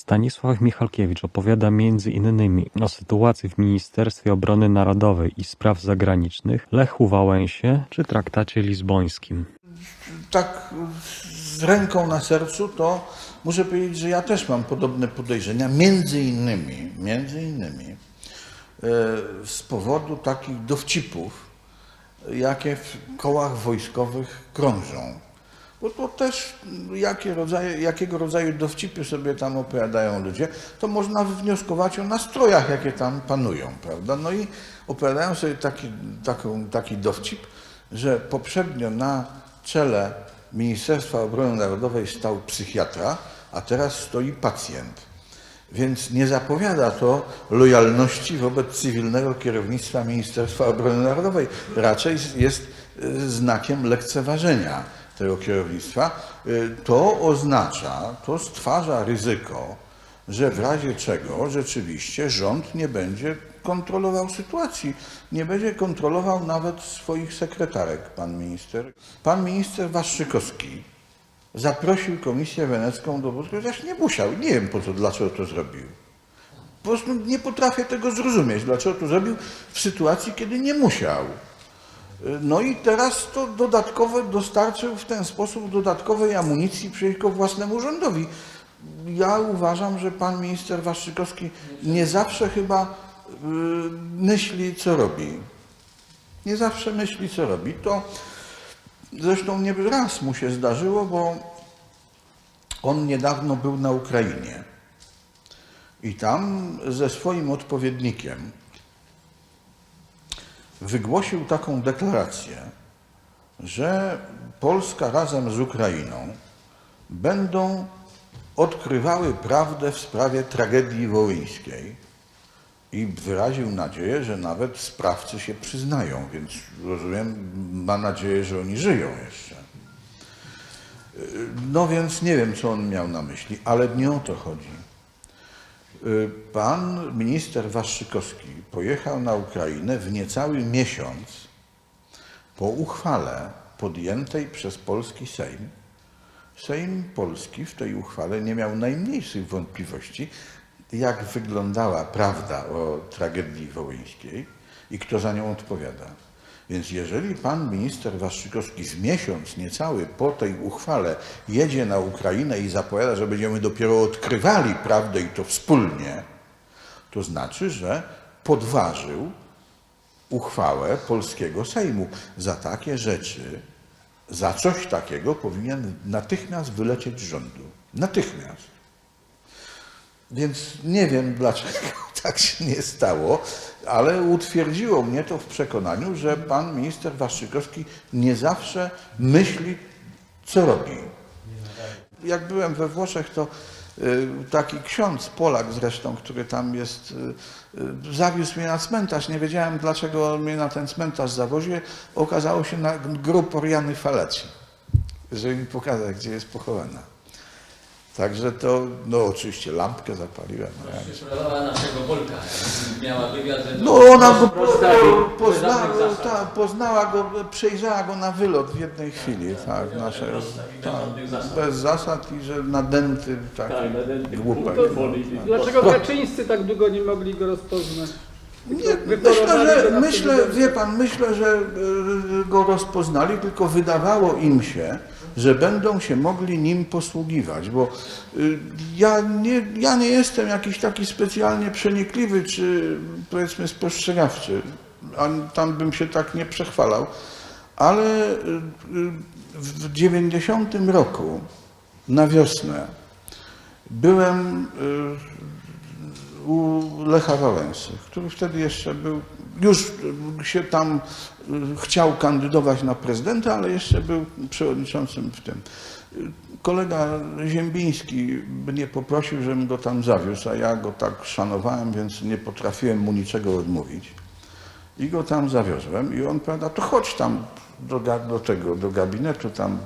Stanisław Michalkiewicz opowiada między innymi o sytuacji w Ministerstwie Obrony Narodowej i Spraw Zagranicznych, Lechu Wałęsie czy traktacie lizbońskim. tak z ręką na sercu, to muszę powiedzieć, że ja też mam podobne podejrzenia, między innymi, między innymi e, z powodu takich dowcipów, jakie w kołach wojskowych krążą. Bo to też jakie rodzaje, jakiego rodzaju dowcipy sobie tam opowiadają ludzie, to można wnioskować o nastrojach, jakie tam panują, prawda? No i opowiadają sobie taki, taką, taki dowcip, że poprzednio na czele Ministerstwa Obrony Narodowej stał psychiatra, a teraz stoi pacjent. Więc nie zapowiada to lojalności wobec cywilnego kierownictwa Ministerstwa Obrony Narodowej. Raczej jest znakiem lekceważenia tego kierownictwa. Y, To oznacza, to stwarza ryzyko, że w razie czego rzeczywiście rząd nie będzie kontrolował sytuacji, nie będzie kontrolował nawet swoich sekretarek, pan minister. Pan minister Waszczykowski zaprosił Komisję Wenecką do Polski, chociaż nie musiał, nie wiem po co, dlaczego to zrobił. Po prostu nie potrafię tego zrozumieć, dlaczego to zrobił w sytuacji, kiedy nie musiał. No i teraz to dodatkowe dostarczył w ten sposób dodatkowej amunicji przeciwko własnemu rządowi. Ja uważam, że pan minister Waszczykowski nie zawsze chyba y, myśli, co robi. Nie zawsze myśli, co robi. To zresztą nie raz mu się zdarzyło, bo on niedawno był na Ukrainie. I tam ze swoim odpowiednikiem wygłosił taką deklarację, że Polska razem z Ukrainą będą odkrywały prawdę w sprawie tragedii wołyńskiej i wyraził nadzieję, że nawet sprawcy się przyznają, więc rozumiem, ma nadzieję, że oni żyją jeszcze. No więc nie wiem, co on miał na myśli, ale nie o to chodzi. Pan minister Waszczykowski pojechał na Ukrainę w niecały miesiąc po uchwale podjętej przez polski Sejm. Sejm polski w tej uchwale nie miał najmniejszych wątpliwości, jak wyglądała prawda o tragedii wołyńskiej i kto za nią odpowiada. Więc jeżeli pan minister Waszczykowski z miesiąc niecały po tej uchwale jedzie na Ukrainę i zapowiada, że będziemy dopiero odkrywali prawdę i to wspólnie, to znaczy, że podważył uchwałę polskiego Sejmu. Za takie rzeczy, za coś takiego powinien natychmiast wylecieć z rządu. Natychmiast. Więc nie wiem, dlaczego tak się nie stało, ale utwierdziło mnie to w przekonaniu, że pan minister Waszczykowski nie zawsze myśli, co robi. Jak byłem we Włoszech, to taki ksiądz, Polak zresztą, który tam jest, y, y, zawiózł mnie na cmentarz. Nie wiedziałem, dlaczego mnie na ten cmentarz zawozi. Okazało się na grób Oriany Faleci, żeby mi pokazać, gdzie jest pochowana. Także to, no oczywiście lampkę zapaliłem. no naszego. Miała wywiad, że No ona go poznała, ta, poznała go, przejrzała go na wylot w jednej chwili, tak, nasze, tak, bez zasad i że nadęty taki Tak, nadęty głupek. Dlaczego Kaczyńscy tak długo nie mogli go rozpoznać? Nie, myślę, że, myślę, wie pan, myślę, że y, go rozpoznali, tylko wydawało im się, że będą się mogli nim posługiwać, bo y, ja nie, ja nie jestem jakiś taki specjalnie przenikliwy, czy powiedzmy spostrzegawczy, a tam bym się tak nie przechwalał, ale y, y, w 90 roku na wiosnę byłem u Lecha Wałęsy, który wtedy jeszcze był, już się tam y, chciał kandydować na prezydenta, ale jeszcze był przewodniczącym w tym. Kolega Ziembiński mnie poprosił, żebym go tam zawiózł, a ja go tak szanowałem, więc nie potrafiłem mu niczego odmówić. I go tam zawiozłem i on powiada, to chodź tam do, do tego, do gabinetu tam.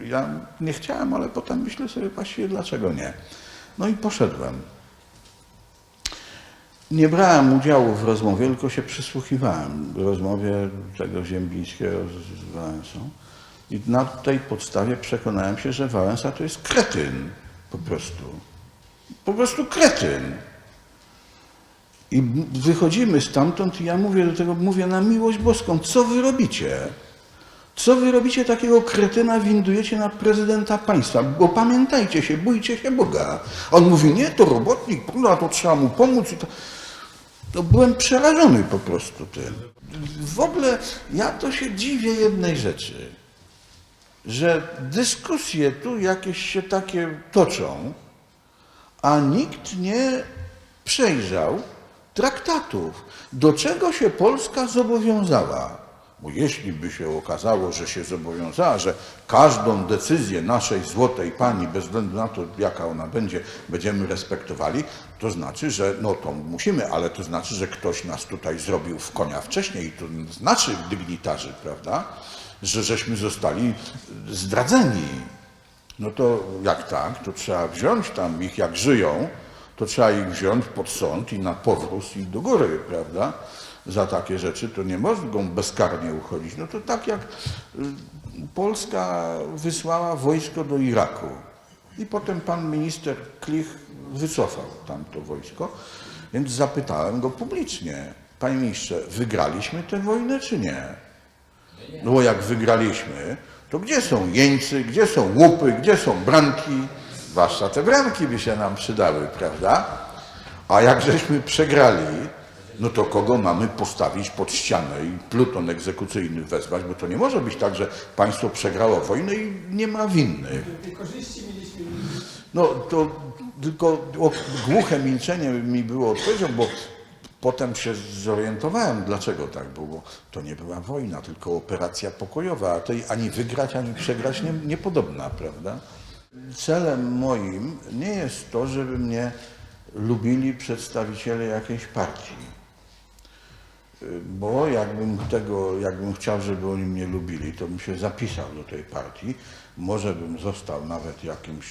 Ja nie chciałem, ale potem myślę sobie właściwie dlaczego nie. No i poszedłem. Nie brałem udziału w rozmowie, tylko się przysłuchiwałem rozmowie tego Ziembińskiego z, Wałęsą. I na tej podstawie przekonałem się, że Wałęsa to jest kretyn po prostu. po prostu kretyn. I wychodzimy stamtąd i ja mówię do tego, mówię na miłość boską, co wy robicie? Co wy robicie takiego kretyna, windujecie na prezydenta państwa? Bo pamiętajcie się, bójcie się Boga. On mówi, nie, to robotnik, no, to trzeba mu pomóc. To byłem przerażony po prostu tym. W ogóle ja to się dziwię jednej rzeczy, że dyskusje tu jakieś się takie toczą, a nikt nie przejrzał traktatów, do czego się Polska zobowiązała. Bo jeśli by się okazało, że się zobowiązała, że każdą decyzję naszej złotej pani, bez względu na to, jaka ona będzie, będziemy respektowali, to znaczy, że no to musimy, ale to znaczy, że ktoś nas tutaj zrobił w konia wcześniej i to z naszych dygnitarzy, prawda, że żeśmy zostali zdradzeni. No to jak tak, to trzeba wziąć tam ich, jak żyją, to trzeba ich wziąć pod sąd i na powróz i do góry, prawda? Za takie rzeczy to nie mogą bezkarnie uchodzić. No to tak jak y, Polska wysłała wojsko do Iraku i potem pan minister Klich wycofał tamto wojsko, więc zapytałem go publicznie, panie ministrze, wygraliśmy tę wojnę czy nie? No bo jak wygraliśmy, to gdzie są jeńcy, gdzie są łupy, gdzie są branki? Zwłaszcza te branki by się nam przydały, prawda? A jak żeśmy przegrali, no to kogo mamy postawić pod ścianę i pluton egzekucyjny wezwać, bo to nie może być tak, że państwo przegrało wojnę i nie ma winnych. No to tylko głuche milczenie mi było odpowiedzią, bo potem się zorientowałem, dlaczego tak było. To nie była wojna, tylko operacja pokojowa, a tej ani wygrać, ani przegrać nie, niepodobna, prawda? Celem moim nie jest to, żeby mnie lubili przedstawiciele jakiejś partii. Bo jakbym tego, jakbym chciał, żeby oni mnie lubili, to bym się zapisał do tej partii. Może bym został nawet jakimś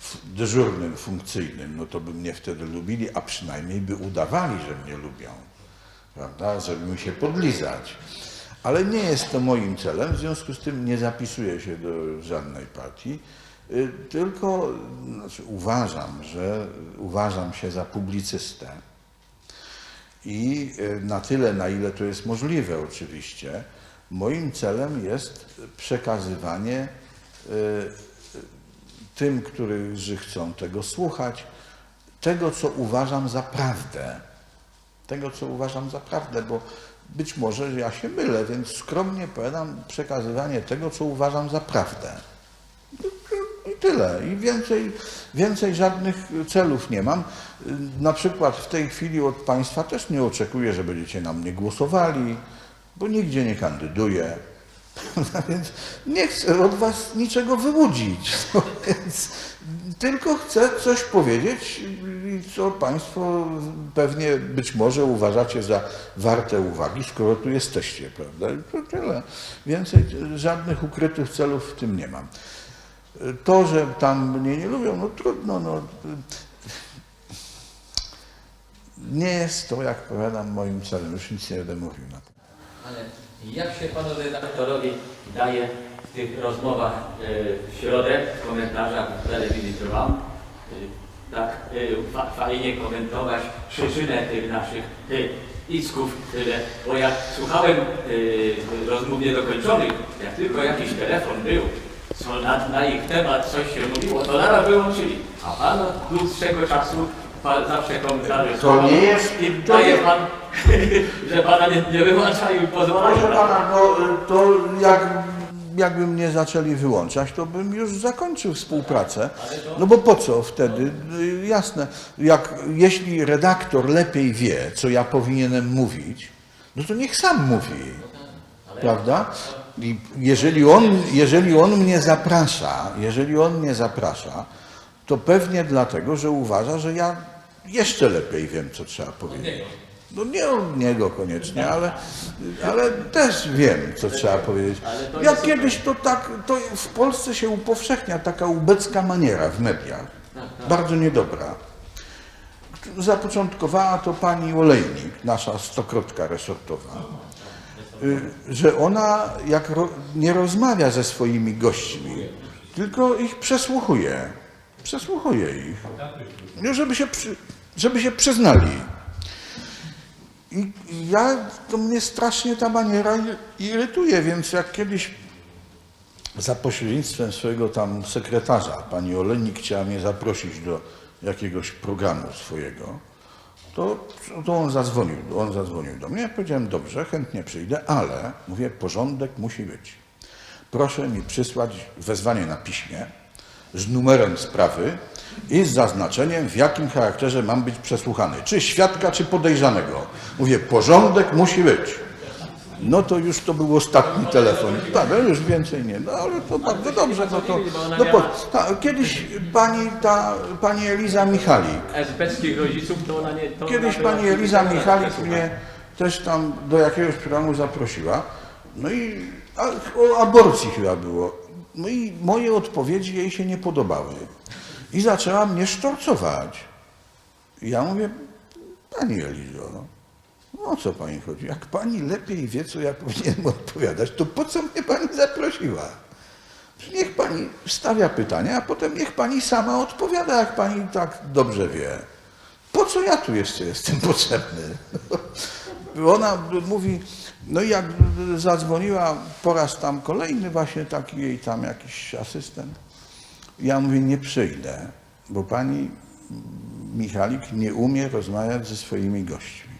f- dyżurnym, funkcyjnym, no to by mnie wtedy lubili, a przynajmniej by udawali, że mnie lubią. Prawda? Żeby mi się podlizać. Ale nie jest to moim celem, w związku z tym nie zapisuję się do żadnej partii, y, tylko znaczy, uważam, że uważam się za publicystę. I e, na tyle, na ile to jest możliwe oczywiście, moim celem jest przekazywanie e, tym, którzy chcą tego słuchać, tego, co uważam za prawdę. Tego, co uważam za prawdę, bo być może że ja się mylę, więc skromnie powiadam przekazywanie tego, co uważam za prawdę. Tyle. I więcej, więcej żadnych celów nie mam. Na przykład w tej chwili od Państwa też nie oczekuję, że będziecie na mnie głosowali, bo nigdzie nie kandyduję. Więc nie chcę od Was niczego wyłudzić. No więc tylko chcę coś powiedzieć, co Państwo pewnie być może uważacie za warte uwagi, skoro tu jesteście, prawda? I to tyle. Więcej żadnych ukrytych celów w tym nie mam. To, że tam mnie nie lubią, no trudno, no. Nie jest to, jak powiadam, moim celem. Już nic nie będę mówił na to. Ale jak się panu redaktorowi daje w tych rozmowach e, w środę, w komentarzach w telewizji Trwam, e, tak e, fa, fajnie komentować przyczynę tych naszych isków, tyle, bo jak słuchałem rozmów niedokończonych, jak tylko jakiś telefon był, co na, na ich temat coś się mówiło, to naraz wyłączyli. A pan od dłuższego czasu pan zawsze komentarze To nie jest- i daje pan, że pana nie, nie wyłączają i pozwalają. Proszę pana, no to jak, jakby mnie zaczęli wyłączać, to bym już zakończył współpracę. No bo po co wtedy? Y, Jasne, jak, jeśli redaktor lepiej wie, co ja powinienem mówić, no to niech sam mówi. Prawda? I jeżeli on, jeżeli on mnie zaprasza, jeżeli on mnie zaprasza, to pewnie dlatego, że uważa, że ja jeszcze lepiej wiem, co trzeba powiedzieć. No nie od niego koniecznie, ale, ale też wiem, co trzeba powiedzieć. Ja kiedyś to tak, to w Polsce się upowszechnia taka ubecka maniera w mediach. Bardzo niedobra. Zapoczątkowała to pani Olejnik, nasza stokrotka resortowa, że ona jak ro, nie rozmawia ze swoimi gośćmi, tylko ich przesłuchuje. przesłuchuję ich. No, żeby się, przy, żeby się przyznali. I ja, to mnie strasznie ta maniera irytuje, więc jak kiedyś za pośrednictwem swojego tam sekretarza, pani Olenik chciała mnie zaprosić do jakiegoś programu swojego, to, to on zadzwonił, on zadzwonił do mnie. Ja powiedziałem, dobrze, chętnie przyjdę, ale mówię, porządek musi być. Proszę mi przysłać wezwanie na piśmie z numerem sprawy i z zaznaczeniem, w jakim charakterze mam być przesłuchany. Czy świadka, czy podejrzanego. Mówię, porządek musi być. No to już to był ostatni telefon. Tak, no już więcej nie. No ale to bardzo dobrze. No to, no po, ta, kiedyś pani, ta, pani Eliza Michalik, esbeckich rodziców, to ona nie... To Kiedyś pani Eliza. Michalik mnie też tam do jakiegoś programu zaprosiła. No i a, o aborcji chyba było. No i moje odpowiedzi jej się nie podobały. I zaczęła mnie sztorcować. I ja mówię, pani Elizo, no o co pani chodzi? Jak pani lepiej wie, co ja powinienem odpowiadać, to po co mnie pani zaprosiła? Niech pani stawia pytania, a potem niech pani sama odpowiada, jak pani tak dobrze wie. Po co ja tu jeszcze jestem potrzebny? Ona mówi, no i jak zadzwoniła po raz tam kolejny właśnie taki jej tam jakiś asystent, ja mówię, nie przyjdę, bo pani Michalik nie umie rozmawiać ze swoimi gośćmi.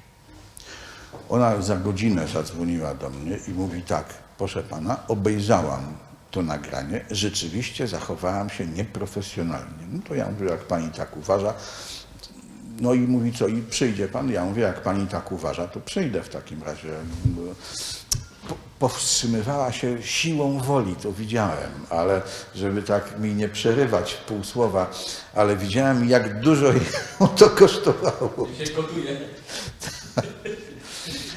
Ona za godzinę zadzwoniła do mnie i mówi tak, proszę pana, obejrzałam to nagranie, rzeczywiście zachowałam się nieprofesjonalnie. No to ja mówię, jak pani tak uważa, no i mówi co, i przyjdzie pan? Ja mówię, jak pani tak uważa, to przyjdę w takim razie. Po- Powstrzymywała się siłą woli, to widziałem, ale żeby tak mi nie przerywać pół słowa, ale widziałem, jak dużo jej to kosztowało. się kotuje.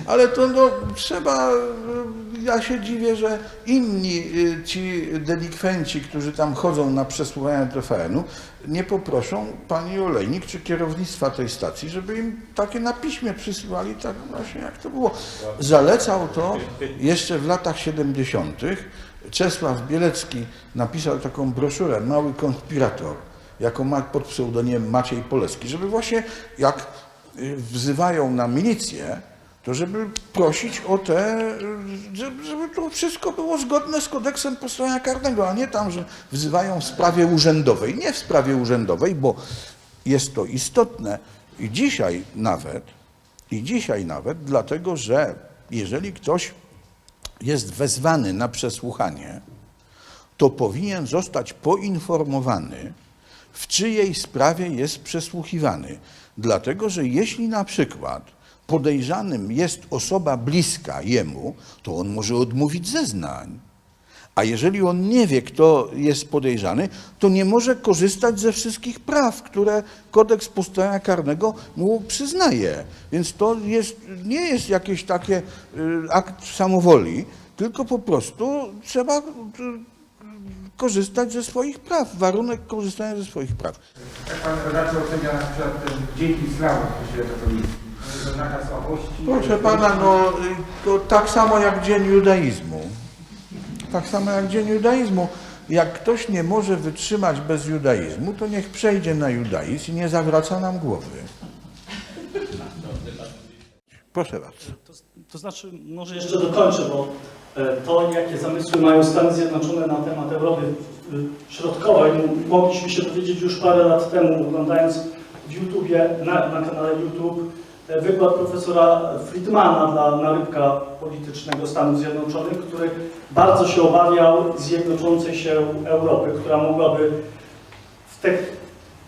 Ale to no, trzeba, y, ja się dziwię, że inni y, ci delikwenci, którzy tam chodzą na przesłuchania TVN-u, nie poproszą pani Olejnik czy kierownictwa tej stacji, żeby im takie na piśmie przysyłali, tak właśnie jak to było. Zalecał to jeszcze w latach 70. Czesław Bielecki napisał taką broszurę Mały konspirator, jaką ma pod pseudonimem Maciej Poleski, żeby właśnie jak y, wzywają na milicję, to żeby prosić o te, żeby to wszystko było zgodne z kodeksem postępowania karnego, a nie tam, że wzywają w sprawie urzędowej. Nie w sprawie urzędowej, bo jest to istotne i dzisiaj nawet, i dzisiaj nawet, dlatego że jeżeli ktoś jest wezwany na przesłuchanie, to powinien zostać poinformowany, w czyjej sprawie jest przesłuchiwany. Dlatego, że jeśli na przykład podejrzanym jest osoba bliska jemu, to on może odmówić zeznań. A jeżeli on nie wie, kto jest podejrzany, to nie może korzystać ze wszystkich praw, które kodeks postępowania karnego mu przyznaje. Więc to jest, nie jest jakieś takie y, akt samowoli, tylko po prostu trzeba y, korzystać ze swoich praw, warunek korzystania ze swoich praw. Jak pan redaktor ocenia na przykład ten dzięki islamu w kościele katolickim? Nakaz? Proszę pana, no to tak samo jak Dzień Judaizmu. Tak samo jak Dzień Judaizmu. Jak ktoś nie może wytrzymać bez judaizmu, to niech przejdzie na judaizm i nie zawraca nam głowy. Proszę bardzo. To, to znaczy, może jeszcze dokończę, bo e, to, jakie zamysły mają Stany Zjednoczone na temat Europy e, Środkowej, m- mogliśmy się dowiedzieć już parę lat temu, oglądając w YouTubie, na, na kanale YouTube, wykład profesora Friedmana dla narybka politycznego Stanów Zjednoczonych, który bardzo się obawiał zjednoczącej się Europy, która mogłaby w te,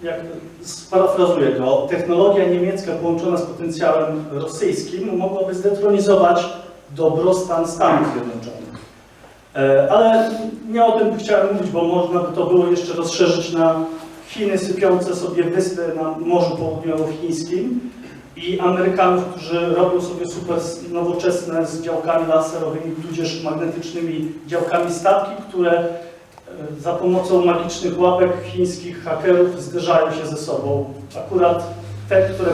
jak sparafrazuję go, technologia niemiecka połączona z potencjałem rosyjskim mogłaby zdetronizować dobrostan Stanów Zjednoczonych. E, Ale nie o tym chciałem mówić, bo można by to było jeszcze rozszerzyć na Chiny sypiące sobie wyspy na Morzu Południowochińskim i Amerykanów, którzy robią sobie super nowoczesne z działkami laserowymi, tudzież magnetycznymi działkami statki, które e, za pomocą magicznych łapek chińskich hakerów zderzają się ze sobą. Akurat te, które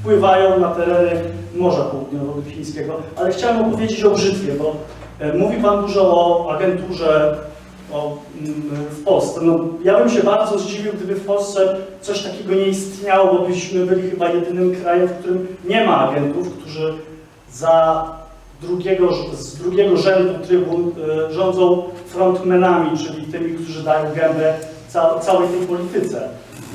wpływają na tereny Morza Południowochińskiego. Ale chciałem opowiedzieć o brzytwie, bo e, mówi Pan dużo o agenturze o, mm, w Polsce. No, ja bym się bardzo zdziwił, gdyby w Polsce coś takiego nie istniało, bo byśmy byli chyba jedynym krajem, w którym nie ma agentów, którzy za drugiego, z drugiego rzędu trybu e, rządzą frontmenami, czyli tymi, którzy dają gębę ca, całej tej polityce.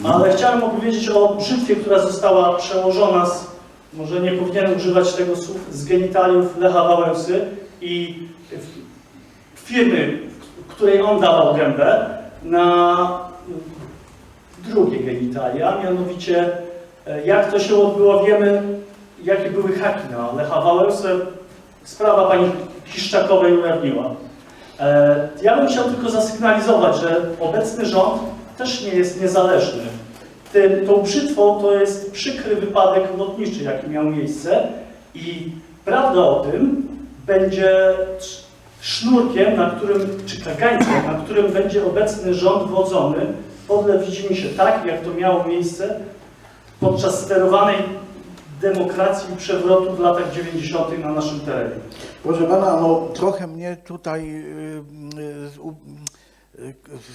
Ale chciałem opowiedzieć o brzytwie, która została przełożona z, może nie powinienem używać tego słów, z genitaliów Lecha Wałęsy i w- firmy, której on dawał gębę, na drugie genitalia, mianowicie e, jak to się odbyło, wiemy jakie były haki na Lecha Wałęsę. Sprawa pani Kiszczakowej ujawniła. E, Ja bym chciał tylko zasygnalizować, że obecny rząd też nie jest niezależny. Tym, tą brzytwą to jest przykry wypadek lotniczy, jaki miał miejsce i prawda o tym będzie sznurkiem, na którym, czy kagańcem, na którym będzie obecny rząd wodzony, podle widzimy się tak, jak to miało miejsce podczas sterowanej demokracji i przewrotu w latach 90. na naszym terenie. Proszę pana, no trochę mnie tutaj y, y, u- y,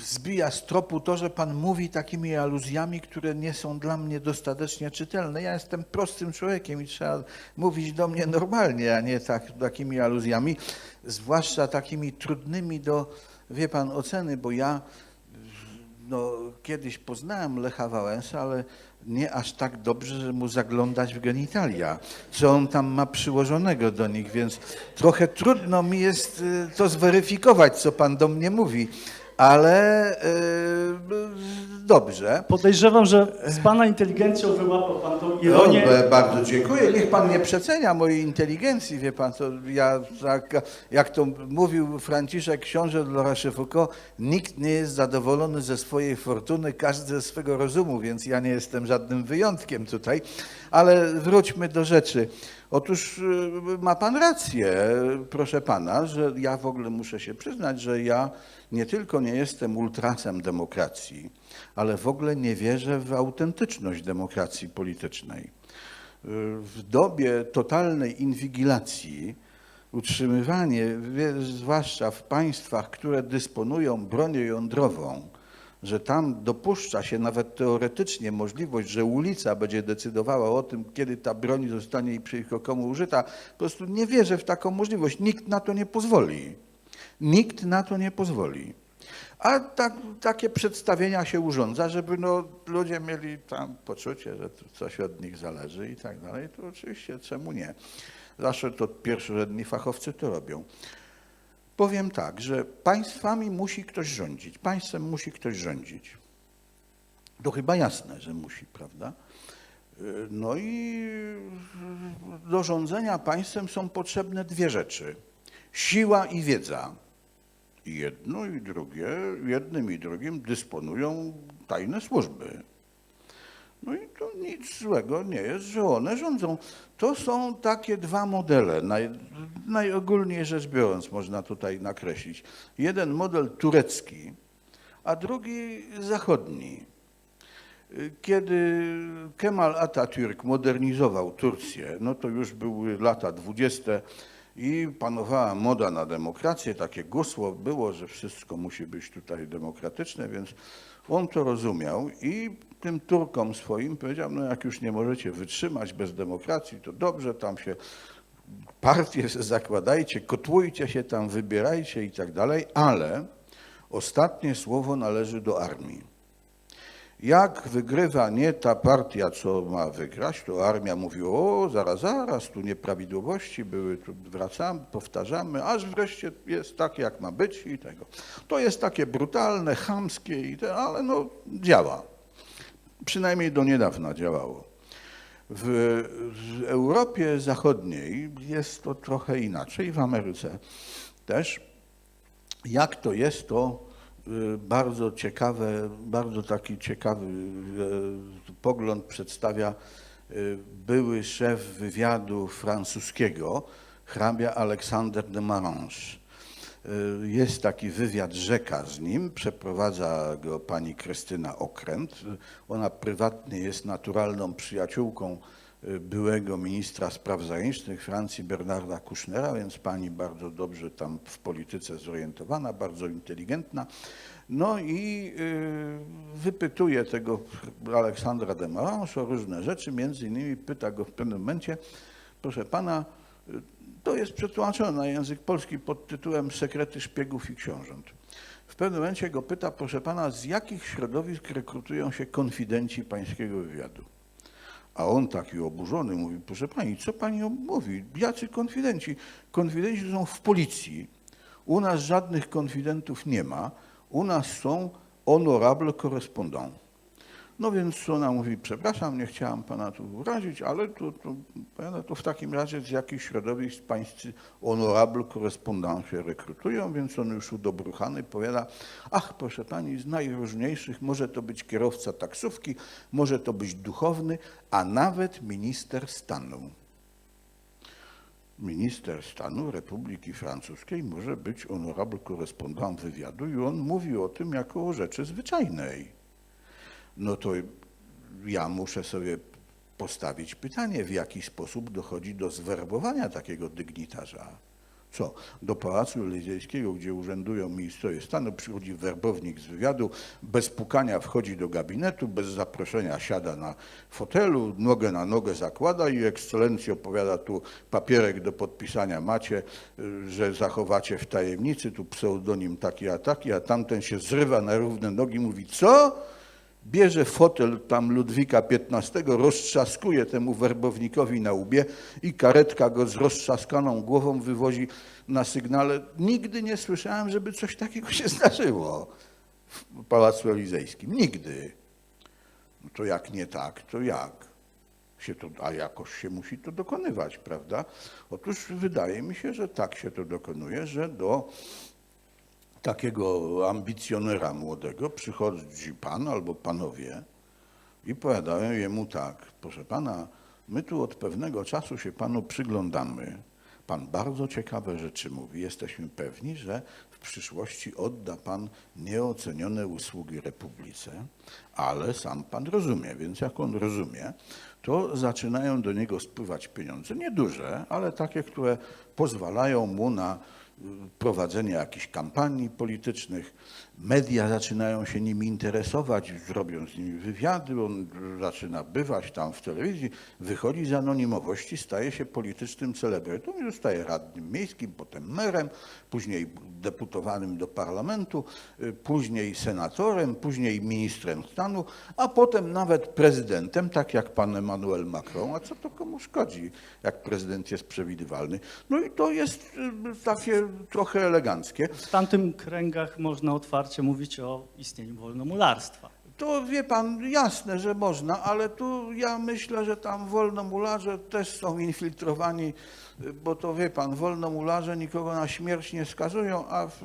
zbija z tropu to, że pan mówi takimi aluzjami, które nie są dla mnie dostatecznie czytelne. Ja jestem prostym człowiekiem i trzeba mówić do mnie normalnie, a nie tak, takimi aluzjami, zwłaszcza takimi trudnymi do, wie pan, oceny, bo ja no, kiedyś poznałem Lecha Wałęsa, ale nie aż tak dobrze, że mu zaglądać w genitalia, co on tam ma przyłożonego do nich, więc trochę trudno mi jest y, to zweryfikować, co pan do mnie mówi, ale y, dobrze. Podejrzewam, że z Pana inteligencją wyłapał Pan tą No, ironię. be- bardzo dziękuję. Niech pan nie przecenia mojej inteligencji, wie pan, to ja, tak, jak to mówił Franciszek książę de la Rochefoucauld, nikt nie jest zadowolony ze swojej fortuny, każdy ze swego rozumu, więc ja nie jestem żadnym wyjątkiem tutaj. Ale wróćmy do rzeczy. Otóż y, ma pan rację, proszę pana, że ja w ogóle muszę się przyznać, że ja nie tylko nie jestem ultrasem demokracji, ale w ogóle nie wierzę w autentyczność demokracji politycznej. W dobie totalnej inwigilacji utrzymywanie, zwłaszcza w państwach, które dysponują bronią jądrową, że tam dopuszcza się nawet teoretycznie możliwość, że ulica będzie decydowała o tym, kiedy ta broń zostanie i przeciwko komu użyta, po prostu nie wierzę w taką możliwość. Nikt na to nie pozwoli. Nikt na to nie pozwoli. A tak, takie przedstawienia się urządza, żeby no, ludzie mieli tam poczucie, że coś od nich zależy i tak dalej, to oczywiście czemu nie? Zawsze to pierwszorzędni fachowcy to robią. Powiem tak, że państwami musi ktoś rządzić, państwem musi ktoś rządzić. To chyba jasne, że musi, prawda? Y, No i do rządzenia państwem są potrzebne dwie rzeczy. Siła i wiedza. Jedno i drugie, jednym i drugim dysponują tajne służby. No i to nic złego nie jest, że one rządzą. To są takie dwa modele, naj, najogólniej rzecz biorąc można tutaj nakreślić. Jeden model turecki, a drugi zachodni. Kiedy Kemal Atatürk modernizował Turcję, no to już były lata dwudzieste i panowała moda na demokrację, takie gusło było, że wszystko musi być tutaj demokratyczne, więc on to rozumiał i tym Turkom swoim powiedział, no jak już nie możecie wytrzymać bez demokracji, to dobrze, tam się partie zakładajcie, kotłujcie się tam, wybierajcie i tak dalej, ale ostatnie słowo należy do armii. Jak wygrywa nie ta partia, co ma wygrać, to armia mówi, o, zaraz, zaraz, tu nieprawidłowości były, tu wracamy, powtarzamy, aż wreszcie jest tak, jak ma być i tego. To jest takie brutalne, chamskie, ale no działa. Przynajmniej do niedawna działało. W, Europie Zachodniej jest to trochę inaczej, w Ameryce też. Jak to jest, to y, bardzo ciekawe, bardzo taki ciekawy y, pogląd przedstawia y, były szef wywiadu francuskiego, hrabia Aleksander de Marange. Y, Jest taki wywiad rzeka z nim, przeprowadza go pani Krystyna Okręt. Ona prywatnie jest naturalną przyjaciółką y, byłego ministra spraw zagranicznych Francji Bernarda Kuchnera, więc pani bardzo dobrze tam w polityce zorientowana, bardzo inteligentna. No i y, wypytuje tego Aleksandra de o różne rzeczy, między innymi pyta go w pewnym momencie, proszę pana, to jest przetłumaczone na język polski pod tytułem Sekrety szpiegów i książąt. W pewnym momencie go pyta, proszę pana, z jakich środowisk rekrutują się konfidenci pańskiego wywiadu? A on taki oburzony mówi, proszę pani, co pani mówi? Jacy konfidenci? Konfidenci są w policji. U nas żadnych konfidentów nie ma. U nas są honorable correspondants. No więc ona mówi, przepraszam, nie chciałam pana tu urazić, ale to, to, powiada, to w takim razie z jakich środowisk pańscy honorable correspondants się rekrutują, więc on już udobruchany powiada, ach proszę pani, z najróżniejszych, może to być kierowca taksówki, może to być duchowny, a nawet minister stanu. Minister stanu Republiki Francuskiej może być honorable correspondant wywiadu i on mówi o tym jako o rzeczy zwyczajnej no to ja muszę sobie postawić pytanie, w jaki sposób dochodzi do zwerbowania takiego dygnitarza. Co? Do Pałacu Elizejskiego, gdzie urzędują ministrowie stanu, przychodzi werbownik z wywiadu, bez pukania wchodzi do gabinetu, bez zaproszenia siada na fotelu, nogę na nogę zakłada i ekscelencji opowiada tu papierek do podpisania macie, y, że zachowacie w tajemnicy, tu pseudonim taki a taki, a tamten się zrywa na równe nogi, mówi co? Bierze fotel tam Ludwika XV, roztrzaskuje temu werbownikowi na łbie i karetka go z roztrzaskaną głową wywozi na sygnale. Nigdy nie słyszałem, żeby coś takiego się zdarzyło w Pałacu Elizejskim. Nigdy. No to jak nie tak, to jak? Się to, a jakoś się musi to dokonywać, prawda? Otóż wydaje mi się, że tak się to dokonuje, że do takiego ambicjonera młodego przychodzi pan albo panowie i powiadają jemu tak, proszę pana, my tu od pewnego czasu się panu przyglądamy. Pan bardzo ciekawe rzeczy mówi. Jesteśmy pewni, że w przyszłości odda pan nieocenione usługi Republice, ale sam pan rozumie, więc jak on rozumie, to zaczynają do niego spływać pieniądze, nieduże, ale takie, które pozwalają mu na prowadzenie jakichś kampanii politycznych. Media zaczynają się nimi interesować, robią z nimi wywiady, on zaczyna bywać tam w telewizji, wychodzi z anonimowości, staje się politycznym celebrytą i zostaje radnym miejskim, potem merem, później deputowanym do parlamentu, y, później senatorem, później ministrem stanu, a potem nawet prezydentem, tak jak pan Emmanuel Macron. A co to komu szkodzi, jak prezydent jest przewidywalny? No i to jest y, takie trochę eleganckie. W tamtym kręgach można otwarcie mówić o istnieniu wolnomularstwa. To wie pan, jasne, że można, ale tu ja myślę, że tam wolnomularze też są infiltrowani, bo to wie pan, wolnomularze nikogo na śmierć nie skazują, a w,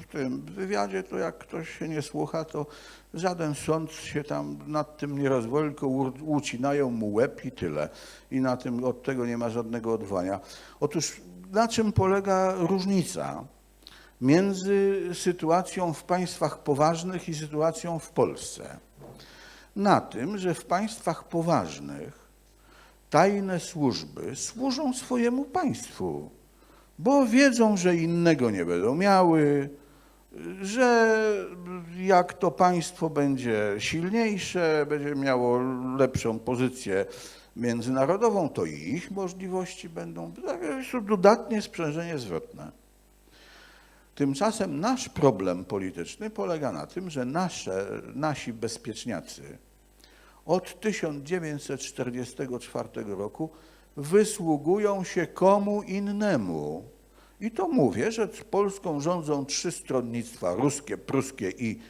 w tym wywiadzie to jak ktoś się nie słucha, to żaden sąd się tam nad tym nie rozwodzi, tylko ucinają mu łeb i tyle. I na tym od tego nie ma żadnego odwołania. Otóż na czym polega różnica? Między sytuacją w państwach poważnych i sytuacją w Polsce. Na tym, że w państwach poważnych tajne służby służą swojemu państwu, bo wiedzą, że innego nie będą miały, że jak to państwo będzie silniejsze, będzie miało lepszą pozycję międzynarodową, to ich możliwości będą dodatnie sprzężenie zwrotne. Tymczasem nasz problem polityczny polega na tym, że nasze, nasi bezpieczniacy od 1944 roku wysługują się komu innemu. I to mówię, że Polską rządzą trzy stronnictwa, ruskie, pruskie i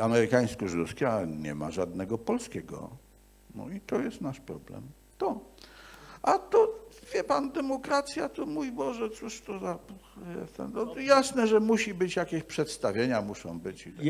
amerykańsko-żydowskie, a nie ma żadnego polskiego. No i to jest nasz problem. To. A to, wie pan, demokracja to mój Boże, cóż to za... No, jasne, że musi być jakieś przedstawienia, muszą być. i tak.